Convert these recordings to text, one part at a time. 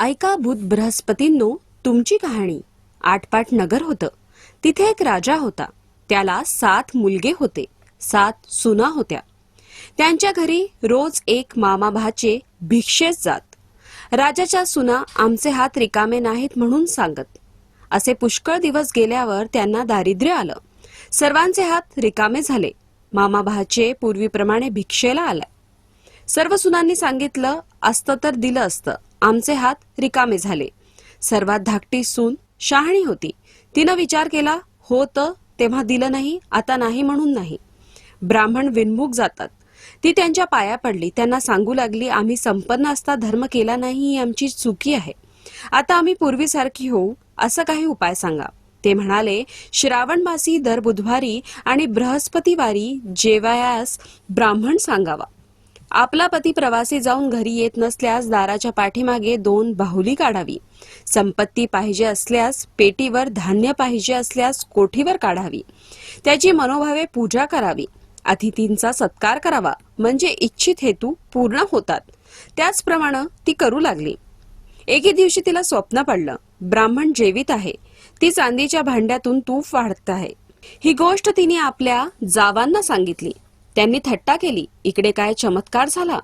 ऐका बुध बृहस्पतींनो तुमची कहाणी आटपाट नगर होतं. तिथे एक राजा होता. त्याला सात मुलगे होते. सात सुना होत्या. त्यांच्या घरी रोज एक मामा भाचे भिक्षेस जात. राजाच्या सुना आमचे हात रिकामे नाहीत म्हणून सांगत. असे पुष्कळ दिवस गेल्यावर त्यांना दारिद्र्य आलं. सर्वांचे हात रिकामे झाले. मामा भाचे पूर्वीप्रमाणे भिक्षेला आला सर्व सुनांनी सांगितलं असतं तर दिलं असतं. आमचे हात रिकामे झाले. सर्वात धाकटी सून शहाणी होती. तिनं विचार केला होतं तेव्हा दिलं नाही आता नाही म्हणून नाही. ब्राह्मण विनमुख जातात. ती त्यांच्या पाया पडली. त्यांना सांगू लागली आम्ही संपन्न असता धर्म केला नाही ही आमची चुकी आहे. आता आम्ही पूर्वीसारखी होऊ असं काही उपाय सांगा. ते म्हणाले श्रावण मासी दर बुधवारी आणि बृहस्पतिवारी जेवायास ब्राह्मण सांगावा. आपला पती प्रवासी जाऊन घरी येत नसल्यास दाराच्या पाठीमागे दोन बाहुली काढावी. संपत्ती पाहिजे असल्यास पेटीवर धान्य पाहिजे असल्यास कोठीवर काढावी. त्याची मनोभावे पूजा करावी. अतिथींचा सत्कार करावा. म्हणजे इच्छित हेतू पूर्ण होतात. त्याचप्रमाणे ती करू लागली. एके दिवशी तिला स्वप्न पडलं. ब्राह्मण जेवित आहे. ती चांदीच्या भांड्यातून तूप वाढत आहे. ही गोष्ट तिने आपल्या जावांना सांगितली. त्यांनी थट्टा केली. इकडे काय चमत्कार झाला?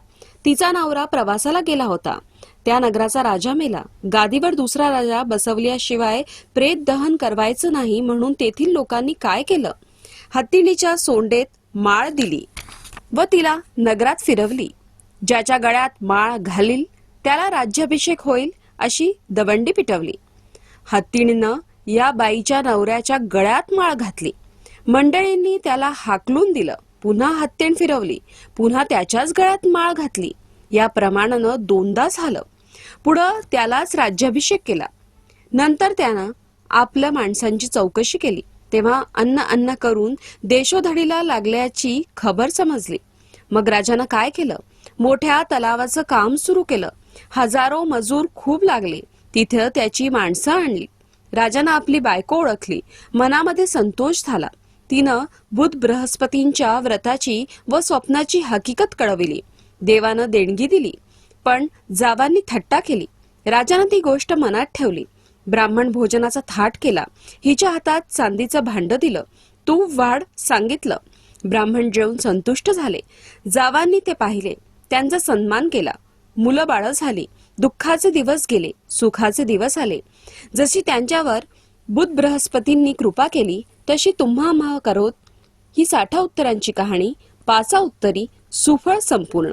तिचा नवरा प्रवासाला गेला होता. त्या नगराचा राजा मेला. गादीवर दुसरा राजा बसवल्याशिवाय प्रेत दहन करवायचं नाही म्हणून तेथील लोकांनी काय केलं? हत्तीणीच्या सोंडेत माळ दिली व तिला नगरात फिरवली. ज्याच्या गळ्यात माळ घालील त्याला राज्याभिषेक होईल अशी दवंडी पिटवली. हत्तीणीनं या बाईच्या नवऱ्याच्या गळ्यात माळ घातली. मंडळींनी त्याला हाकलून दिलं. पुन्हा हत्तेण फिरवली. पुन्हा त्याच्याच गळ्यात माळ घातली. या प्रमाणानं दोनदा झालं. पुढं त्यालाच राज्याभिषेक केला. नंतर त्यानं आपल्या माणसांची चौकशी केली. तेव्हा अन्न अन्न करून देशोधडीला लागल्याची खबर समजली. मग राजानं काय केलं? मोठ्या तलावाचं काम सुरू केलं. हजारो मजूर खूप लागले. तिथं त्याची माणसं आणली. राजानं आपली बायको ओळखली. मनामध्ये संतोष झाला. तिनं बुध बृहस्पतींच्या व्रताची व स्वप्नाची हकीकत कळविली. देवानं देणगी दिली पण जावांनी थट्टा केली. राजानं ती गोष्ट मनात ठेवली. ब्राह्मण भोजनाचा थाट केला. हिच्या हातात चांदीचं भांड दिलं. तूप वाढ सांगितलं. ब्राह्मण जेवून संतुष्ट झाले. जावांनी ते पाहिले. त्यांचा सन्मान केला. मुलं बाळ झाली. दुःखाचे दिवस गेले. सुखाचे दिवस आले. जशी त्यांच्यावर बुध बृहस्पतींनी कृपा केली तशी तुम्हा आम्हा करोत ही साठा उत्तरांची कहाणी पाचा उत्तरी सुफळ संपूर्ण.